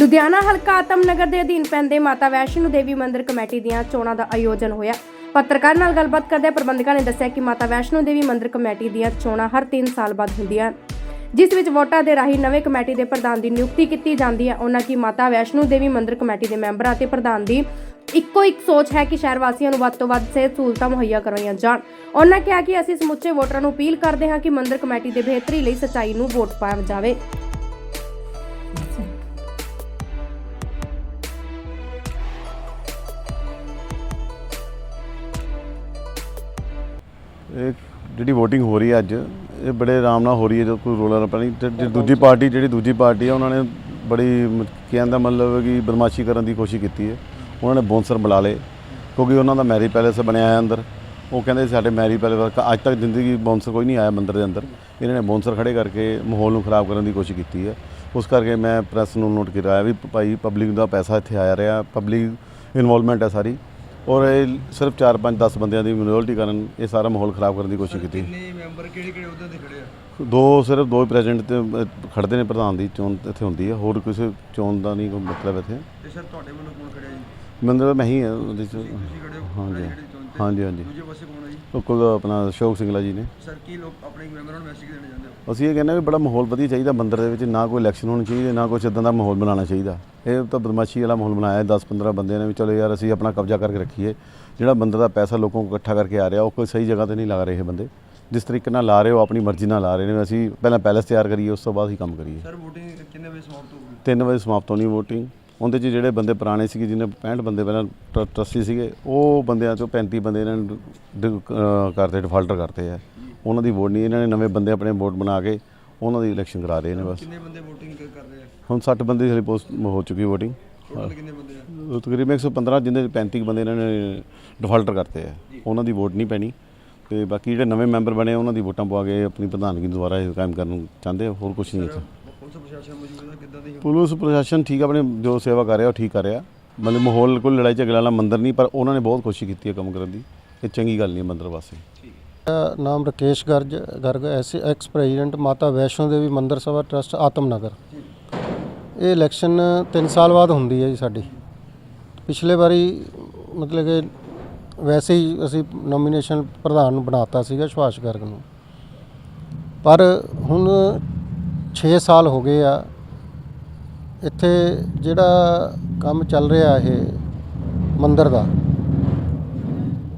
ਲੁਧਿਆਣਾ ਹਲਕਾ ਆਤਮਨਗਰ ਦੇ ਅਧੀਨ ਪੈਂਦੇ ਮਾਤਾ ਵੈਸ਼ਨੋ ਦੇਵੀ ਮੰਦਿਰ ਕਮੇਟੀ ਦੀਆਂ ਚੋਣਾਂ ਦਾ ਆਯੋਜਨ ਹੋਇਆ। ਪੱਤਰਕਾਰ ਨਾਲ ਗੱਲਬਾਤ ਕਰਦੇ ਪ੍ਰਬੰਧਕਾਂ ਨੇ ਦੱਸਿਆ ਕਿ ਮਾਤਾ ਵੈਸ਼ਨੋ ਦੇਵੀ ਮੰਦਿਰ ਕਮੇਟੀ ਦੀਆਂ ਚੋਣਾਂ ਹਰ 3 ਸਾਲ ਬਾਅਦ ਹੁੰਦੀਆਂ ਜਿਸ ਵਿੱਚ ਵੋਟਾਂ ਦੇ ਰਾਹੀਂ ਨਵੇਂ ਕਮੇਟੀ ਦੇ ਪ੍ਰਧਾਨ ਦੀ ਨਿਯੁਕਤੀ ਕੀਤੀ ਜਾਂਦੀ ਹੈ। ਉਹਨਾਂ ਕੀ ਮਾਤਾ ਵੈਸ਼ਨੋ ਦੇਵੀ ਮੰਦਿਰ ਕਮੇਟੀ ਦੇ ਮੈਂਬਰਾਂ ਅਤੇ ਪ੍ਰਧਾਨ ਦੀ ਇੱਕੋ ਇੱਕ ਸੋਚ ਹੈ ਕਿ ਸ਼ਹਿਰ ਵਾਸੀਆਂ ਨੂੰ ਵੱਧ ਤੋਂ ਵੱਧ ਸਿਹਤ ਸਹੂਲਤਾਂ ਮੁਹੱਈਆ ਕਰਵਾਈਆਂ ਜਾਣ। ਉਹਨਾਂ ਕਿਹਾ ਕਿ ਅਸੀਂ ਸਮੁੱਚੇ ਵੋਟਰਾਂ ਨੂੰ ਅਪੀਲ ਕਰਦੇ ਹਾਂ ਕਿ ਮੰਦਿਰ ਕਮੇਟੀ ਦੇ ਬਿਹਤਰੀ ਲਈ ਸੱਚਾਈ ਨੂੰ ਵੋਟ ਪਾਇਆ ਜਾਵੇ। ਇਹ ਜਿਹੜੀ VOTING ਹੋ ਰਹੀ ਹੈ ਅੱਜ, ਇਹ ਬੜੇ ਆਰਾਮ ਨਾਲ ਹੋ ਰਹੀ ਹੈ ਜੋ ਕੋਈ ਰੋਲਾ ਰੱਪਾ ਨਹੀਂ ਤੇ ਜਿਹੜੀ ਦੂਜੀ ਪਾਰਟੀ, ਜਿਹੜੀ ਦੂਜੀ ਪਾਰਟੀ ਹੈ, ਉਹਨਾਂ ਨੇ ਬੜੀ ਮ- ਕਹਿਣ ਦਾ ਮਤਲਬ ਕਿ ਬਦਮਾਸ਼ੀ ਕਰਨ ਦੀ ਕੋਸ਼ਿਸ਼ ਕੀਤੀ ਹੈ। ਉਹਨਾਂ ਨੇ ਬੌਂਸਰ ਬੁਲਾ ਲਏ, ਕਿਉਂਕਿ ਉਹਨਾਂ ਦਾ ਮੈਰੀ ਪੈਲੇਸ ਬਣਿਆ ਹੈ ਅੰਦਰ। ਉਹ ਕਹਿੰਦੇ ਸਾਡੇ ਮੈਰੀ ਪੈਲੇਸ ਅੱਜ ਤੱਕ ਜ਼ਿੰਦਗੀ ਬੌਂਸਰ ਕੋਈ ਨਹੀਂ ਆਇਆ ਮੰਦਰ ਦੇ ਅੰਦਰ। ਇਹਨਾਂ ਨੇ ਬੌਂਸਰ ਖੜੇ ਕਰਕੇ ਮਾਹੌਲ ਨੂੰ ਖਰਾਬ ਕਰਨ ਦੀ ਕੋਸ਼ਿਸ਼ ਕੀਤੀ ਹੈ। ਉਸ ਕਰਕੇ ਮੈਂ ਪ੍ਰੈਸ ਨੂੰ ਨੋਟ ਕਰਾਇਆ ਵੀ ਭਾਈ ਪਬਲਿਕ ਦਾ ਪੈਸਾ ਇੱਥੇ ਆਇਆ ਰਿਹਾ ਪਬਲਿਕ ਇਨਵੋਲਵਮੈਂਟ ਹੈ ਸਾਰੀ। ਔਰ ਇਹ ਸਿਰਫ 4 5 10 ਬੰਦਿਆਂ ਦੀ ਮਿਨੋਰਟੀ ਕਾਰਨ ਇਹ ਸਾਰਾ ਮਾਹੌਲ ਖਰਾਬ ਕਰਨ ਦੀ ਕੋਸ਼ਿਸ਼ ਕੀਤੀ। ਕਿੰਨੇ ਮੈਂਬਰ ਕਿਹੜੇ ਕਿਹੜੇ ਅਹੁਦੇ ਤੇ ਖੜੇ ਆ? ਦੋ ਸਿਰਫ ਦੋ ਹੀ ਪ੍ਰੈਜ਼ੀਡੈਂਟ ਤੇ ਖੜਦੇ ਨੇ ਪ੍ਰਧਾਨ ਦੀ ਚੋਣ ਇੱਥੇ ਹੁੰਦੀ ਹੈ ਹੋਰ ਕਿਸੇ ਚੋਣ ਦਾ ਨਹੀਂ ਕੋਈ ਮਤਲਬ ਇੱਥੇ। ਤੇ ਸਰ ਤੁਹਾਡੇ ਵੱਲੋਂ ਕੌਣ ਖੜਿਆ ਜੀ? ਮੰਦਰ ਮੈਂ ਹੀ ਹਾਂ ਉਹਦੇ ਚ ਹਾਂਜੀ। ਤੇ। ਹਾਂਜੀ ਹਾਂਜੀ। ਦੂਜੇ ਪਾਸੇ ਕੌਣ ਹੈ ਜੀ ਉਹ ਕੋਲ ਆਪਣਾ ਅਸ਼ੋਕ ਸਿੰਗਲਾ ਜੀ ਨੇ। ਸਰ ਕੀ ਲੋਕ ਆਪਣੇ ਮੈਂਬਰਾਂ ਨੂੰ ਮੈਸੇਜ ਦੇਣਾ ਚਾਹੁੰਦੇ ਹੋ? ਅਸੀਂ ਇਹ ਕਹਿੰਦੇ ਵੀ ਬੜਾ ਮਾਹੌਲ ਵਧੀਆ ਚਾਹੀਦਾ ਮੰਦਰ ਦੇ ਵਿੱਚ ਨਾ ਕੋਈ ਇਲੈਕਸ਼ਨ ਹੋਣੀ ਚਾਹੀਦੀ ਨਾ ਕੁਛ ਇਦਾਂ ਦਾ ਮਾਹੌਲ ਬਣਾਉਣਾ ਚਾਹੀਦਾ। ਇਹ ਤਾਂ ਬਦਮਾਸ਼ੀ ਵਾਲਾ ਮਾਹੌਲ ਬਣਾਇਆ 10 15 ਬੰਦੇ ਨੇ ਵੀ ਚਲੋ ਯਾਰ ਅਸੀਂ ਆਪਣਾ ਕਬਜ਼ਾ ਕਰਕੇ ਰੱਖੀਏ। ਜਿਹੜਾ ਮੰਦਰ ਦਾ ਪੈਸਾ ਲੋਕਾਂ ਕੋਲ ਇਕੱਠਾ ਕਰਕੇ ਆ ਰਿਹਾ ਉਹ ਕੋਈ ਸਹੀ ਜਗ੍ਹਾ ਤੇ ਨਹੀਂ ਲਾ ਰਹੇ ਇਹ ਬੰਦੇ। ਜਿਸ ਤਰੀਕੇ ਨਾਲ ਲਾ ਰਹੇ ਹੋ ਆਪਣੀ ਮਰਜ਼ੀ ਨਾਲ ਲਾ ਰਹੇ ਨੇ ਅਸੀਂ ਪਹਿਲਾਂ ਪੈਲੇਸ ਤਿਆਰ ਕਰੀਏ ਉਸ ਤੋਂ ਬਾਅਦ ਹੀ ਕੰਮ ਕਰੀਏ। ਸਰ VOTING ਕਿੰਨੇ ਵਜੇ ਸਮਾਪਤ ਹੋਊਗੀ? 3 ਵਜੇ ਸਮਾਪਤ ਹੋਣੀ VOTING ਉਹਦੇ 'ਚ ਜਿਹੜੇ ਬੰਦੇ ਪੁਰਾਣੇ ਸੀਗੇ ਜਿਹਨੇ 65 ਬੰਦੇ ਪਹਿਲਾਂ ਟਰੱਸਟੀ ਸੀਗੇ ਉਹ ਬੰਦਿਆਂ ਚੋਂ 35 ਬੰਦੇ ਇਹਨਾਂ ਨੇ ਕਰਤੇ ਡਿਫਾਲਟਰ ਕਰਤੇ ਆ। ਉਹਨਾਂ ਦੀ ਵੋਟ ਨਹੀਂ ਇਹਨਾਂ ਨੇ ਨਵੇਂ ਬੰਦੇ ਆਪਣੇ ਵੋਟ ਬਣਾ ਕੇ ਉਹਨਾਂ ਦੀ ਇਲੈਕਸ਼ਨ ਕਰਾ ਰਹੇ ਨੇ ਬਸ। ਕਿੰਨੇ ਬੰਦੇ VOTING ਕਰ ਰਹੇ ਆ? ਹੁਣ 60 ਬੰਦੇ ਦੀ ਹਲੇ ਪੋਸਟ ਹੋ ਚੁੱਕੀ VOTING ਟੋਟਲ ਕਿੰਨੇ ਬੰਦੇ ਆ? ਤਕਰੀਬਨ 115 ਜਿੰਦੇ 35 ਬੰਦੇ ਇਹਨਾਂ ਨੇ ਡਿਫਾਲਟਰ ਕਰਤੇ ਆ। ਉਹਨਾਂ ਦੀ ਵੋਟ ਨਹੀਂ ਪੈਣੀ। ਤੇ ਬਾਕੀ ਜਿਹੜੇ ਨਵੇਂ ਮੈਂਬਰ ਬਣੇ ਉਹਨਾਂ ਦੀ ਵੋਟਾਂ ਪਵਾ ਕੇ ਆਪਣੀ ਪ੍ਰਧਾਨਗੀ ਦੁਬਾਰਾ ਇਹ ਕਾਇਮ ਕਰਨ ਨੂੰ ਚਾਹੁੰਦੇ ਹੋਰ ਕੁਝ ਨਹੀਂ ਇੱਥੇ। ਪੁਲਿਸ ਪ੍ਰਸ਼ਾਸਨ ਮੌਜੂਦ ਹੈ ਕਿੱਦਾਂ ਦੀ ਪੁਲਿਸ ਪ੍ਰਸ਼ਾਸਨ ਠੀਕ ਆਪਣੇ ਜੋ ਸੇਵਾ ਕਰ ਰਿਹਾ ਉਹ ਠੀਕ ਕਰ ਰਿਹਾ। ਮਤਲਬ ਮਾਹੌਲ ਕੋਈ ਲੜਾਈ ਝਗੜਾ ਵਾਲਾ ਮੰਦਰ ਨਹੀਂ ਪਰ ਉਹਨਾਂ ਨੇ ਬਹੁਤ ਕੋਸ਼ਿਸ਼ ਕੀਤੀ ਹੈ ਕੰਮ ਕਰਨ ਦੀ। ਇਹ ਚੰਗੀ ਗੱਲ ਨਹੀਂ ਮੰਦਰ ਵਾਸਤੇ ਮੇਰਾ ਨਾਮ ਰਕੇਸ਼ ਗਰਜ ਗਰਗ ਐਸ ਐਕਸ ਪ੍ਰੈਜ਼ੀਡੈਂਟ ਮਾਤਾ ਵੈਸ਼ਨੋ ਦੇਵੀ ਮੰਦਿਰ ਸਭਾ ਟਰਸਟ ਆਤਮਨਗਰ ਇਹ ਇਲੈਕਸ਼ਨ 3 ਸਾਲ ਬਾਅਦ ਹੁੰਦੀ ਹੈ ਜੀ ਸਾਡੀ। ਪਿਛਲੇ ਵਾਰੀ ਮਤਲਬ ਕਿ ਵੈਸੇ ਹੀ ਅਸੀਂ ਨੋਮੀਨੇਸ਼ਨ ਪ੍ਰਧਾਨ ਨੂੰ ਬਣਾਤਾ ਸੀਗਾ ਸੁਭਾਸ਼ ਗਰਗ ਨੂੰ। ਪਰ ਹੁਣ 6 ਸਾਲ ਹੋ ਗਏ ਆ। ਇੱਥੇ ਜਿਹੜਾ ਕੰਮ ਚੱਲ ਰਿਹਾ ਇਹ ਮੰਦਰ ਦਾ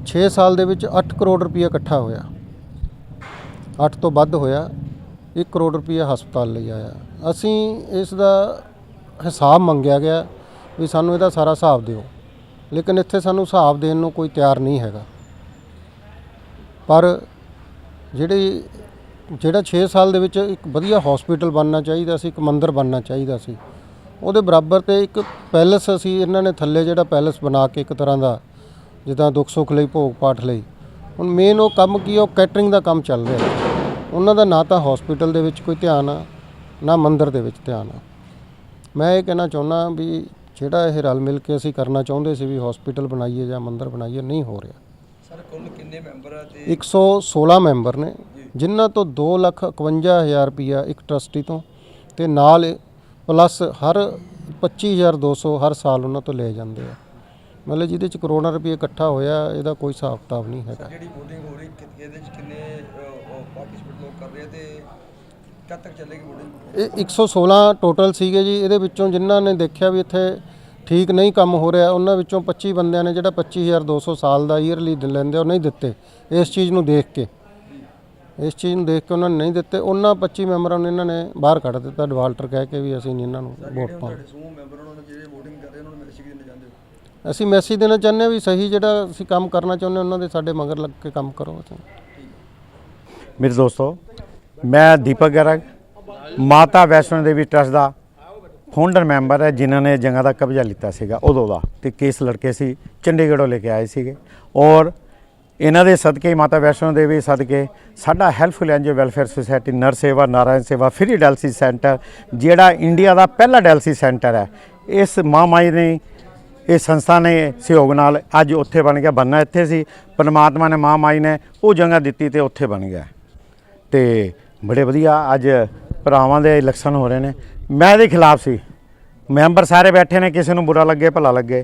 6 ਸਾਲ ਦੇ ਵਿੱਚ 8 ਕਰੋੜ ਰੁਪਏ ਇਕੱਠਾ ਹੋਇਆ। 8 ਤੋਂ ਵੱਧ ਹੋਇਆ 1 ਕਰੋੜ ਰੁਪਏ ਹਸਪਤਾਲ ਲਈ ਆਇਆ। ਅਸੀਂ ਇਸ ਦਾ ਹਿਸਾਬ ਮੰਗਿਆ ਗਿਆ ਵੀ ਸਾਨੂੰ ਇਹਦਾ ਸਾਰਾ ਹਿਸਾਬ ਦਿਓ, ਲੇਕਿਨ ਇੱਥੇ ਸਾਨੂੰ ਹਿਸਾਬ ਦੇਣ ਨੂੰ ਕੋਈ ਤਿਆਰ ਨਹੀਂ ਹੈਗਾ। ਪਰ ਜਿਹੜੀ ਜਿਹੜਾ 6 ਸਾਲ ਦੇ ਵਿੱਚ ਇੱਕ ਵਧੀਆ ਹਸਪੀਟਲ ਬਣਨਾ ਚਾਹੀਦਾ ਸੀ ਇੱਕ ਮੰਦਿਰ ਬਣਨਾ ਚਾਹੀਦਾ ਸੀ। ਉਹਦੇ ਬਰਾਬਰ ਤੇ ਇੱਕ ਪੈਲਸ ਅਸੀਂ ਇਹਨਾਂ ਨੇ ਥੱਲੇ ਜਿਹੜਾ ਪੈਲਸ ਬਣਾ ਕੇ ਇੱਕ ਤਰ੍ਹਾਂ ਦਾ ਜਿੱਦਾਂ ਦੁੱਖ ਸੁੱਖ ਲਈ ਭੋਗ ਪਾਠ ਲਈ। ਹੁਣ ਮੇਨ ਉਹ ਕੰਮ ਕੀ ਉਹ ਕੈਟਰਿੰਗ ਦਾ ਕੰਮ ਚੱਲ ਰਿਹਾ। ਉਹਨਾਂ ਦਾ ਨਾ ਤਾਂ ਹਸਪੀਟਲ ਦੇ ਵਿੱਚ ਕੋਈ ਧਿਆਨ ਆ ਨਾ ਮੰਦਿਰ ਦੇ ਵਿੱਚ ਧਿਆਨ ਆ। ਮੈਂ ਇਹ ਕਹਿਣਾ ਚਾਹੁੰਦਾ ਵੀ ਜਿਹੜਾ ਇਹ ਰਲ ਮਿਲ ਕੇ ਅਸੀਂ ਕਰਨਾ ਚਾਹੁੰਦੇ ਸੀ ਵੀ ਹਸਪੀਟਲ ਬਣਾਈਏ ਜਾਂ ਮੰਦਿਰ ਬਣਾਈਏ ਨਹੀਂ ਹੋ ਰਿਹਾ। ਸਰ ਕੁੱਲ ਕਿੰਨੇ ਮੈਂਬਰ ਆ ਤੇ 116 ਮੈਂਬਰ ਨੇ। ਜਿਨ੍ਹਾਂ ਤੋਂ 251000 ਰੁਪਿਆ ਇੱਕ ਟਰਸਟੀ ਤੋਂ ਤੇ ਨਾਲ ਪਲੱਸ ਹਰ 25200 ਹਰ ਸਾਲ ਉਹਨਾਂ ਤੋਂ ਲਏ ਜਾਂਦੇ ਆ। ਮਤਲਬ ਜਿਹਦੇ ਚ ਕਰੋੜਾਂ ਰੁਪਏ ਇਕੱਠਾ ਹੋਇਆ ਇਹਦਾ ਕੋਈ ਹਿਸਾਬ ਕਿਤਾਬ ਨਹੀਂ ਹੈਗਾ। ਜਿਹੜੀ VOTING ਹੋ ਰਹੀ ਕਿ- ਇਹਦੇ ਚ ਕਿੰਨੇ ਪਾਰਟਿਸਿਪੇਟ ਲੋਕ ਕਰ ਰਹੇ ਆ ਤੇ ਕਦ ਤੱਕ ਚੱਲੇਗੀ VOTING? ਇਹ 116 ਟੋਟਲ ਸੀਗੇ ਜੀ ਇਹਦੇ ਵਿੱਚੋਂ ਜਿਨ੍ਹਾਂ ਨੇ ਦੇਖਿਆ ਵੀ ਇੱਥੇ ਠੀਕ ਨਹੀਂ ਕੰਮ ਹੋ ਰਿਹਾ ਉਹਨਾਂ ਵਿੱਚੋਂ 25 ਬੰਦਿਆਂ ਨੇ ਜਿਹੜਾ 25200 ਸਾਲ ਦਾ ਈਅਰਲੀ ਲੈਂਦੇ ਉਹ ਨਹੀਂ ਦਿੱਤੇ ਇਸ ਚੀਜ਼ ਨੂੰ ਦੇਖ ਕੇ। ਇਸ ਚੀਜ਼ ਨੂੰ ਦੇਖ ਕੇ ਉਹਨਾਂ ਨੇ ਨਹੀਂ ਦਿੱਤੇ। ਉਹਨਾਂ 25 ਮੈਂਬਰਾਂ ਨੂੰ ਇਹਨਾਂ ਨੇ ਬਾਹਰ ਕੱਢ ਦਿੱਤਾ ਡਿਵਾਲਟਰ ਕਹਿ ਕੇ ਵੀ ਅਸੀਂ ਨਹੀਂ ਇਹਨਾਂ ਨੂੰ ਵੋਟ ਪਾਉਂ ਤੁਹਾਡੇ ਸਮੂਹ ਮੈਂਬਰ ਉਹਨਾਂ ਨੂੰ ਜਿਹੜੇ VOTING ਕਰ ਰਹੇ ਉਹਨਾਂ ਨੂੰ ਮੈਸੇਜ ਦੇਣਾ ਚਾਹੁੰਦੇ ਹੋ? ਅਸੀਂ ਮੈਸੇਜ ਦੇਣਾ ਚਾਹੁੰਦੇ ਹਾਂ ਵੀ ਸਹੀ ਜਿਹੜਾ ਅਸੀਂ ਕੰਮ ਕਰਨਾ ਚਾਹੁੰਦੇ ਹਾਂ, ਉਹਨਾਂ ਦੇ ਸਾਡੇ ਮਗਰ ਲੱਗ ਕੇ ਕੰਮ ਕਰੋ ਅਸੀਂ। ਮੇਰੇ ਦੋਸਤੋ ਮੈਂ ਦੀਪਕ ਗਰਗ ਮਾਤਾ ਵੈਸ਼ਨੋ ਦੇਵੀ ਟਰਸਟ ਦਾ ਫਾਊਂਡਰ ਮੈਂਬਰ ਹੈ ਜਿਨ੍ਹਾਂ ਨੇ ਜਗ੍ਹਾ ਦਾ ਕਬਜ਼ਾ ਲਿੱਤਾ ਸੀਗਾ ਉਦੋਂ ਦਾ ਤੇ ਕੇਸ ਲੜਕੇ ਸੀ ਚੰਡੀਗੜ੍ਹੋਂ ਲੈ ਕੇ ਆਏ ਸੀਗੇ। ਔਰ ਇਹਨਾਂ ਦੇ ਸਦਕੇ ਮਾਤਾ ਵੈਸ਼ਨੋ ਦੇਵੀ ਸਦਕੇ, ਸਾਡਾ ਹੈਲਪਫੁਲ ਐਨਜੀਓ ਵੈਲਫੇਅਰ ਸੁਸਾਇਟੀ ਨਰ ਸੇਵਾ, ਨਾਰਾਇਣ ਸੇਵਾ, ਫ੍ਰੀ ਡਾਇਲਸਿਸ ਸੈਂਟਰ, ਜਿਹੜਾ ਇੰਡੀਆ ਦਾ ਪਹਿਲਾ ਡਾਇਲਸਿਸ ਸੈਂਟਰ ਹੈ। ਇਸ ਮਹਾਮਾਈ ਨੇ ਇਹ ਸੰਸਥਾ ਨੇ ਸਹਿਯੋਗ ਨਾਲ ਅੱਜ ਉੱਥੇ ਬਣ ਗਿਆ, ਬੰਨਾ ਇੱਥੇ ਸੀ, ਪਰਮਾਤਮਾ ਨੇ ਮਾਂ ਮਾਈ ਨੇ ਉਹ ਜਗ੍ਹਾ ਦਿੱਤੀ ਤੇ ਉੱਥੇ ਬਣ ਗਿਆ। ਤੇ ਬੜੇ ਵਧੀਆ ਅੱਜ ਭਰਾਵਾਂ ਦੇ ਇਲੈਕਸ਼ਨ ਹੋ ਰਹੇ ਨੇ। ਮੈਂ ਇਹਦੇ ਖਿਲਾਫ ਸੀ। ਮੈਂਬਰ ਸਾਰੇ ਬੈਠੇ ਨੇ, ਕਿਸੇ ਨੂੰ ਬੁਰਾ ਲੱਗੇ, ਭਲਾ ਲੱਗੇ।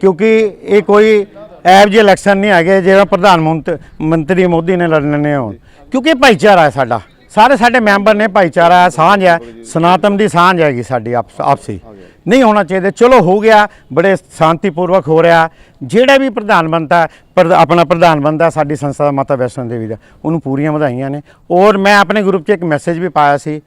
ਕਿਉਂਕਿ ਇਹ ਕੋਈ ਐਬ ਜਿਹੇ ਇਲੈਕਸ਼ਨ ਨਹੀਂ ਹੈਗੇ ਜਿਹੜਾ ਪ੍ਰਧਾਨ ਮੰਤ- ਮੰਤਰੀ ਮੋਦੀ ਨੇ ਲੜਨੇ ਹੋਣ, ਕਿਉਂਕਿ ਇਹ ਭਾਈਚਾਰਾ ਹੈ ਸਾਡਾ। ਸਾਰੇ ਸਾਡੇ ਮੈਂਬਰ ਨੇ ਭਾਈਚਾਰਾ ਹੈ, ਸਾਂਝ ਹੈ, ਸਨਾਤਨ ਦੀ ਸਾਂਝ ਹੈਗੀ ਸਾਡੀ ਆਪਸ- ਆਪਸੀ। ਨਹੀਂ ਹੋਣਾ ਚਾਹੀਦਾ। ਚਲੋ, ਹੋ ਗਿਆ, ਬੜੇ ਸ਼ਾਂਤੀਪੂਰਵਕ ਹੋ ਰਿਹਾ। ਜਿਹੜਾ ਵੀ ਪ੍ਰਧਾਨ ਬਣਦਾ, ਪ੍ਰਧ- ਆਪਣਾ ਪ੍ਰਧਾਨ ਬਣਦਾ, ਸਾਡੀ ਸੰਸਥਾ ਦਾ ਮਾਤਾ ਵੈਸ਼ਨੋ ਦੇਵੀ ਦਾ, ਉਹਨੂੰ ਪੂਰੀਆਂ ਵਧਾਈਆਂ ਨੇ। ਔਰ ਮੈਂ ਆਪਣੇ ਗਰੁੱਪ 'ਚ ਇੱਕ ਮੈਸੇਜ ਵੀ ਪਾਇਆ ਸੀ।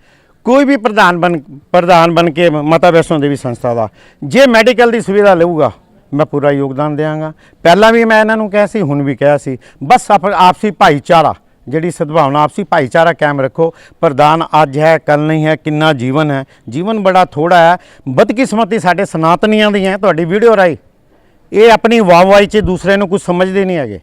ਕੋਈ ਵੀ ਪ੍ਰਧਾਨ ਬਣ ਪ੍ਰਧਾਨ ਬਣ ਕੇ ਮਾਤਾ ਵੈਸ਼ਨੋ ਦੇਵੀ ਸੰਸਥਾ ਦਾ, ਜੇ ਮੈਡੀਕਲ ਦੀ ਸੁਵਿਧਾ ਲਊਗਾ ਮੈਂ ਪੂਰਾ ਯੋਗਦਾਨ ਦਿਆਂਗਾ। ਪਹਿਲਾਂ ਵੀ ਮੈਂ ਇਹਨਾਂ ਨੂੰ ਕਿਹਾ ਸੀ, ਹੁਣ ਵੀ ਕਿਹਾ ਸੀ। ਬਸ ਆਪ- ਆਪਸੀ ਭਾਈਚਾਰਾ, ਜਿਹੜੀ ਸਦਭਾਵਨਾ, ਆਪਸੀ ਭਾਈਚਾਰਾ ਕਾਇਮ ਰੱਖੋ। ਪ੍ਰਦਾਨ ਅੱਜ ਹੈ ਕੱਲ ਨਹੀਂ ਹੈ, ਕਿੰਨਾ ਜੀਵਨ ਹੈ। ਜੀਵਨ ਬੜਾ ਥੋੜਾ ਹੈ। ਬਦਕਿਸਮਤੀ ਸਾਡੇ ਸਨਾਤਨੀਆਂ ਦੀ ਹੈ, ਤੁਹਾਡੀ ਵੀਡੀਓ ਰਾਈ ਇਹ ਆਪਣੀ ਵਾਹਵਾਈ 'ਚ ਦੂਸਰੇ ਨੂੰ ਕੁਝ ਸਮਝਦੇ ਨਹੀਂ ਹੈਗੇ।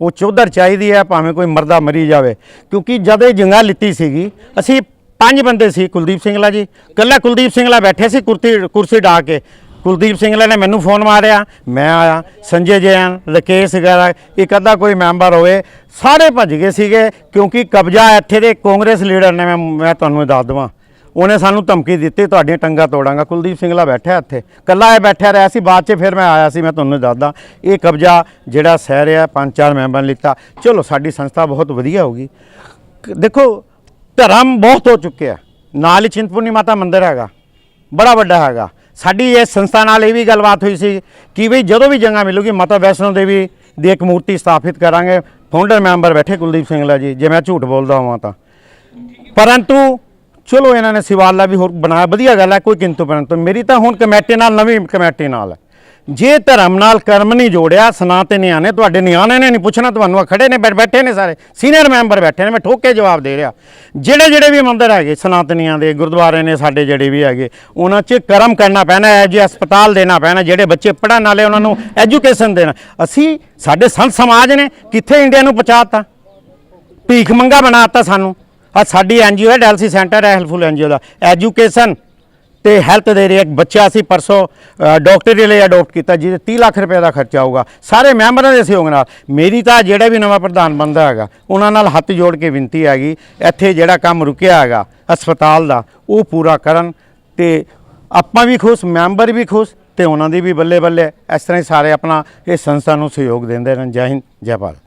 ਉਹ ਚੌਧਰ ਚਾਹੀਦੀ ਹੈ, ਭਾਵੇਂ ਕੋਈ ਮਰਦਾ ਮਰੀ ਜਾਵੇ। ਕਿਉਂਕਿ ਜਦ ਇਹ ਜੰਗਾ ਲਿੱਤੀ ਸੀਗੀ, ਅਸੀਂ ਪੰਜ ਬੰਦੇ ਸੀ, ਕੁਲਦੀਪ ਸਿੰਘਲਾ ਜੀ। ਕੱਲਾ ਕੁਲਦੀਪ ਸਿੰਘਲਾ ਬੈਠੇ ਸੀ, ਕੁਰਤੀ ਕੁਰਸੀ ਢਾ ਕੇ। ਕੁਲਦੀਪ ਸਿੰਘਲਾ ਨੇ ਮੈਨੂੰ ਫੋਨ ਮਾਰਿਆ, ਮੈਂ ਆਇਆ, ਸੰਜੇ ਜੈਨ, ਰਕੇਸ਼ ਵਗੈਰਾ, ਇੱਕ ਅੱਧਾ ਕੋਈ ਮੈਂਬਰ ਹੋਵੇ, ਸਾਰੇ ਭੱਜ ਗਏ ਸੀਗੇ, ਕਿਉਂਕਿ ਕਬਜ਼ਾ ਇੱਥੇ ਦੇ ਕਾਂਗਰਸ ਲੀਡਰ ਨੇ, ਮੈਂ ਮੈਂ ਤੁਹਾਨੂੰ ਦੱਸ ਦਵਾਂ। ਉਹਨੇ ਸਾਨੂੰ ਧਮਕੀ ਦਿੱਤੀ, ਤੁਹਾਡੀਆਂ ਟੰਗਾ ਤੋੜਾਂਗਾ। ਕੁਲਦੀਪ ਸਿੰਘਲਾ ਬੈਠਾ ਇੱਥੇ ਕੱਲਾ ਇਹ ਬੈਠਾ ਰਿਹਾ ਸੀ, ਬਾਅਦ 'ਚ ਫਿਰ ਮੈਂ ਆਇਆ ਸੀ, ਮੈਂ ਤੁਹਾਨੂੰ ਦੱਸਦਾ। ਇਹ ਕਬਜ਼ਾ ਜਿਹੜਾ ਸਹਿ ਰਿਹਾ, ਪੰਜ, ਚਾਰ ਮੈਂਬਰਾਂ ਨੇ ਲਿੱਤਾ। ਚਲੋ, ਸਾਡੀ ਸੰਸਥਾ ਬਹੁਤ ਵਧੀਆ ਹੋਗੀ ਕ- ਦੇਖੋ, ਧਰਮ ਬਹੁਤ ਹੋ ਚੁੱਕਿਆ। ਨਾਲ ਹੀ ਚਿੰਤਪੁਰਨੀ ਮਾਤਾ ਮੰਦਿਰ ਹੈਗਾ, ਬੜਾ ਵੱਡਾ ਹੈਗਾ। ਸਾਡੀ ਇਸ ਸੰਸਥਾ ਨਾਲ ਇਹ ਵੀ ਗੱਲਬਾਤ ਹੋਈ ਸੀ ਕਿ ਵੀ ਜਦੋਂ ਵੀ ਜਗ੍ਹਾ ਮਿਲੂਗੀ ਮਾਤਾ ਵੈਸ਼ਨੋ ਦੇਵੀ ਦੀ ਇੱਕ ਮੂਰਤੀ ਸਥਾਪਿਤ ਕਰਾਂਗੇ। ਫਾਊਂਡਰ ਮੈਂਬਰ ਬੈਠੇ ਕੁਲਦੀਪ ਸਿੰਘਲਾ ਜੀ, ਜੇ ਮੈਂ ਝੂਠ ਬੋਲਦਾ ਹਾਂ ਤਾਂ। ਪਰੰਤੂ, ਚਲੋ ਇਹਨਾਂ ਨੇ ਸਿਵਾਲਾ ਵੀ ਹੋਰ ਬਣਾਇਆ, ਵਧੀਆ ਗੱਲ ਹੈ, ਕੋਈ ਕਿੰਤੂ ਪਰੰਤੂ ਮੇਰੀ ਤਾਂ ਹੁਣ ਕਮੇਟੀ ਨਾਲ, ਨਵੀਂ ਕਮੇਟੀ ਨਾਲ। ਹੈ ਜੇ ਧਰਮ ਨਾਲ ਕਰਮ ਨਹੀਂ ਜੋੜਿਆ ਸਨਾਤਨੀਆਂ ਨੇ ਤੁਹਾਡੇ ਨਿਆਣੇ ਨੇ ਨਹੀਂ ਪੁੱਛਣਾ, ਤੁਹਾਨੂੰ ਆਹ ਖੜੇ ਨੇ, ਬੈ- ਬੈਠੇ ਨੇ ਸਾਰੇ। ਸੀਨੀਅਰ ਮੈਂਬਰ ਬੈਠੇ ਨੇ, ਮੈਂ ਠੋਕ ਕੇ ਜਵਾਬ ਦੇ ਰਿਹਾ। ਜਿਹੜੇ ਜਿਹੜੇ ਵੀ ਮੰਦਰ ਹੈਗੇ, ਸਨਾਤਨੀਆਂ ਦੇ, ਗੁਰਦੁਆਰੇ ਨੇ, ਸਾਡੇ ਜਿਹੜੇ ਵੀ ਹੈਗੇ, ਉਹਨਾਂ 'ਚ ਕਰਮ ਕਰਨਾ ਪੈਣਾ ਹੈ ਜੇ ਹਸਪਤਾਲ ਦੇਣਾ ਪੈਣਾ, ਜਿਹੜੇ ਬੱਚੇ ਪੜ੍ਹਨ ਵਾਲੇ, ਉਹਨਾਂ ਨੂੰ ਐਜੂਕੇਸ਼ਨ ਦੇਣਾ। ਅਸੀਂ, ਸਾਡੇ ਸੰਤ ਸਮਾਜ ਨੇ ਕਿੱਥੇ ਇੰਡੀਆ ਨੂੰ ਪਹੁੰਚਾਤਾ? ਭੀਖ ਮੰਗਾ ਬਣਾਤਾ ਸਾਨੂੰ। ਆ ਸਾਡੀ ਐਨਜੀਓ ਹੈ ਡੈਲਸੀ ਸੈਂਟਰ ਹੈ, ਹੈਲਪਫੁਲ ਐਨਜੀਓ ਦਾ। ਐਜੂਕੇਸ਼ਨ ਤੇ ਹੈਲਥ ਦੇ ਰਿਹਾ ਇੱਕ ਬੱਚਾ ਅਸੀਂ ਪਰਸੋਂ ਅ, ਦੇ ਲਈ ਅਡਾਪਟ ਕੀਤਾ ਜਿਹਦੇ 30 ਲੱਖ ਰੁਪਏ ਦਾ ਖਰਚਾ ਆਊਗਾ। ਸਾਰੇ ਮੈਂਬਰਾਂ ਦੇ ਸਹਿਯੋਗ ਨਾਲ। ਮੇਰੀ ਤਾਂ ਜਿਹੜਾ ਵੀ ਨਵਾਂ ਪ੍ਰਧਾਨ ਬੰਦਾ ਹੈਗਾ ਉਹਨਾਂ ਨਾਲ ਹੱਥ ਜੋੜ ਕੇ ਬੇਨਤੀ ਹੈਗੀ ਇੱਥੇ ਜਿਹੜਾ ਕੰਮ ਰੁਕਿਆ ਹੈਗਾ ਹਸਪਤਾਲ ਦਾ ਉਹ ਪੂਰਾ ਕਰਨ ਤੇ ਆਪਾਂ ਵੀ ਖੁਸ਼ ਮੈਂਬਰ ਵੀ ਖੁਸ਼ ਤੇ ਉਹਨਾਂ ਦੀ ਵੀ ਬੱਲੇ ਬੱਲੇ ਇਸ ਤਰ੍ਹਾਂ ਹੀ ਸਾਰੇ ਆਪਣਾ ਇਹ ਸੰਸਥਾ ਨੂੰ ਸਹਿਯੋਗ ਦਿੰਦੇ ਰਹਿਣ। ਜੈ ਹਿੰਦ ਜੈ ਭਾਰਤ।